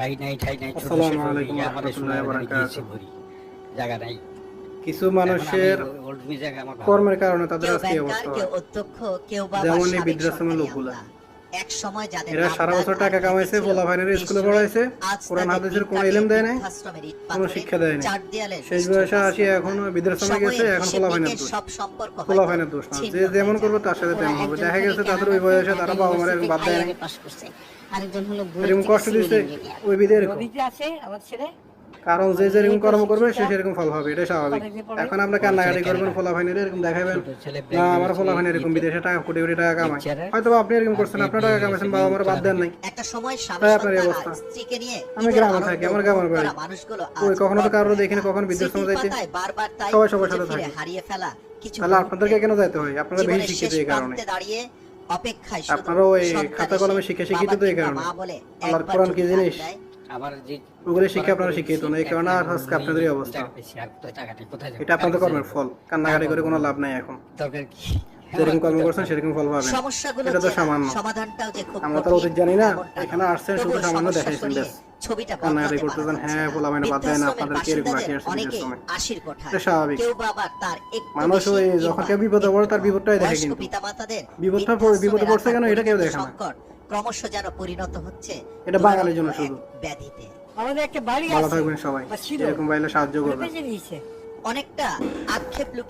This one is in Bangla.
ঠাই নাই ঠাই নাই ছোট জায়গা নাই কিছু মানুষের। কর্মের কারণে তাদের আজকে অবস্থা কেউ। অধ্যক্ষ কেউ যেমন এই বৃদ্ধাশ্রমের লোকগুলা। এক সময় যাদের এরা সারা বছর টাকা কামাইছে, পোলাপাইনের দেশ স্কুলে পড়াইছে, কোরআন হাদিসের কোনো ইলম দেয় নাই, কোনো শিক্ষা দেয় নাই। শেষ বয়সে আসি। এখন বৃদ্ধাশ্রমে গেছে এখন পোলাপাইনের নিকেশ দোষ সব সম্পর্ক হয়তো পোলাপাইনের দোষ না যে যেমন করবে তার সাথে তেমন হবে। দেখা গেছে তাদের ওই বয়সে তারা বাবা মারা বাদ দেয় নাই। আরেকজন হলো কষ্ট দিচ্ছে ওই এরকম আছে আমার ছেলে। কারণ যে যেরকম কর্ম করবে সে সেরকম ফল হবে এটা স্বাভাবিক এখন আপনি কান্নাকাটি করবেন ফলা ফাইনের এরকম দেখাবেন না আমার ফলা ফাইন এরকম বিদেশে টাকা কোটি কোটি টাকা কামায় হয়তো আপনি এরকম করছেন আপনার টাকা কামাইছেন বাবা মারা বাদ দেন নাই একটা সময় স্বামী তাই আপনার এই অবস্থা। আমি গ্রামে থাকি, আমার গ্রামের বাড়ি। ওই কখনো তো কারোর দেখিনি কখনো বৃদ্ধাশ্রমে স্মৃতির যাইতে। সবাই সবার সাথে থাকে। হারিয়ে ফেলা কিছু তাহলে আপনাদেরকে কেন যাইতে হয় আপনারা বেশি শিক্ষিত এই কারণে আপনারা ওই খাতা কলমে শিখে শিক্ষিত তো এই কারণে। আল্লাহর কোরআন কি জিনিস? ডাক যে ওগুলো শিক্ষা আপনারা শিক্ষিত না এই কারণে আর আজকে আপনাদের অবস্থা। টাকা পেয়েছি, আর কোথায় টাকাটা কোথায় যাবে? এটা আপনাদের কর্মের ফল। কান্নাকাটি করে কোনো লাভ নাই এখন। দরকার কি? যেরকম কর্ম করছেন সেরকম ফল পাবেন। এটা তো সামান্য। সমাধানটাও যে খুব আমরা তো অতীত জানি না। এখানে আসছেন শুধু সামান্য দেখাইছেন ব্যাস। ছবিটা কান্নাকাটি করতেছেন, হ্যাঁ, বাদ দেয় না, আপনাদের কি এরকম রাখি আসছে আশির কোঠায়। এটা স্বাভাবিক। মানুষ ওই যখন কেউ বিপদে পড়ে তার বিপদটাই দেখে কিন্তু। বিপদটা বিপদে পড়ছে কেন? এটা কেউ দেখে না। ক্রমশ যেন পরিণত হচ্ছে এটা বাঙালির জন্য শুধু। ব্যাধিতে। আমাদের একটা বাড়ি ভালো আছে। থাকবেন সবাই। এরকম বাইলে সাহায্য করবে করবেন অনেকটা আক্ষেপ লুকিয়ে